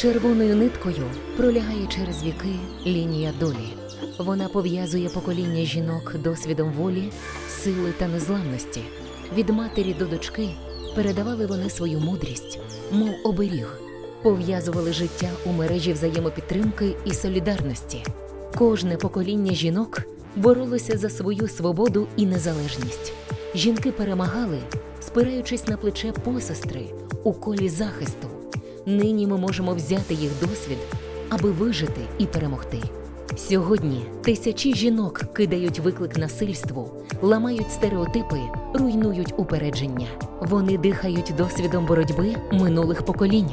Червоною ниткою пролягає через віки лінія долі. Вона пов'язує покоління жінок досвідом волі, сили та незламності. Від матері до дочки передавали вони свою мудрість, мов оберіг, пов'язували життя у мережі взаємопідтримки і солідарності. Кожне покоління жінок боролося за свою свободу і незалежність. Жінки перемагали, спираючись на плече посестри у колі захисту. Нині ми можемо взяти їх досвід, аби вижити і перемогти. Сьогодні тисячі жінок кидають виклик насильству, ламають стереотипи, руйнують упередження. Вони дихають досвідом боротьби минулих поколінь.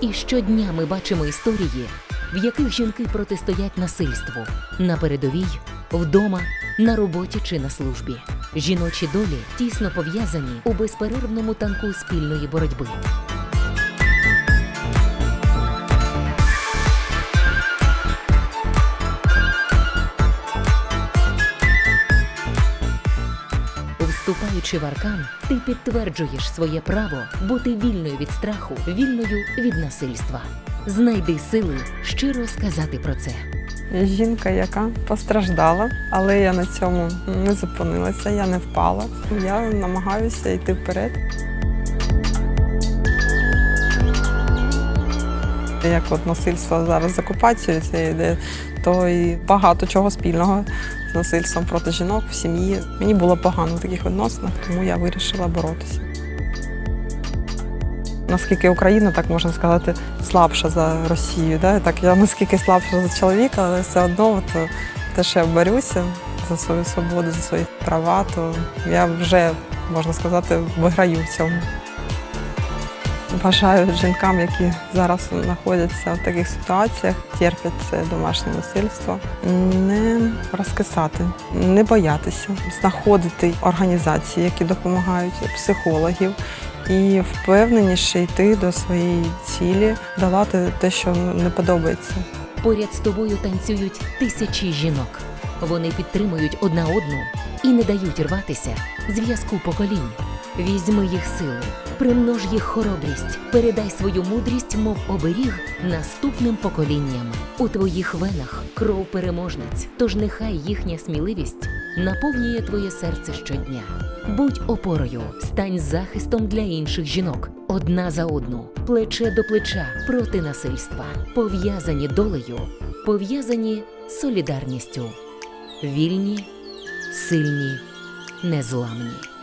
І щодня ми бачимо історії, в яких жінки протистоять насильству на передовій, вдома, на роботі чи на службі. Жіночі долі тісно пов'язані у безперервному танку спільної боротьби. Вступаючи в аркан, ти підтверджуєш своє право бути вільною від страху, вільною від насильства. Знайди сили щиро сказати про це. Жінка, яка постраждала, але я на цьому не зупинилася, я не впала. Я намагаюся йти вперед. Як от насильство зараз з окупацією це йде, то і багато чого спільного насильством проти жінок в сім'ї. Мені було погано в таких відносинах, тому я вирішила боротися. Наскільки Україна, так можна сказати, слабша за Росію. Да? Так я наскільки слабша за чоловіка, але все одно от, е, те, що я борюся за свою свободу, за свої права, то я вже можна сказати виграю в цьому. Бажаю жінкам, які зараз знаходяться в таких ситуаціях, терпять це домашнє насильство, не розкисати, не боятися, знаходити організації, які допомагають, психологів, і впевненіше йти до своєї цілі, долати те, що не подобається. Поряд з тобою танцюють тисячі жінок. Вони підтримують одна одну і не дають рватися зв'язку поколінь. Візьми їх сили, примнож їх хоробрість, передай свою мудрість, мов оберіг наступним поколінням. У твоїх венах кров переможниць, тож нехай їхня сміливість наповнює твоє серце щодня. Будь опорою, стань захистом для інших жінок, одна за одну, плече до плеча проти насильства, пов'язані долею, пов'язані солідарністю, вільні, сильні, незламні.